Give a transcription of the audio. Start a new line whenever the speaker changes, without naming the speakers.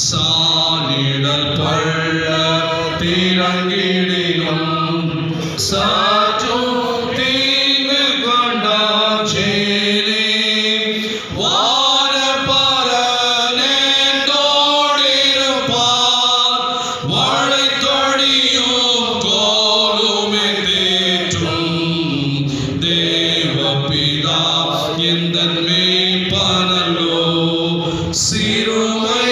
சானிடல் பள்ள திறங்கிடினும் சாற்றும் தீங்கு கொண்டாச்சேனே வார பரனே தோடிருப்பார் வளைத்தொடியும் கோலுமே தேற்றும். தேவபிதா எந்தன் மேய்ப்பனல்லோ சிறுமை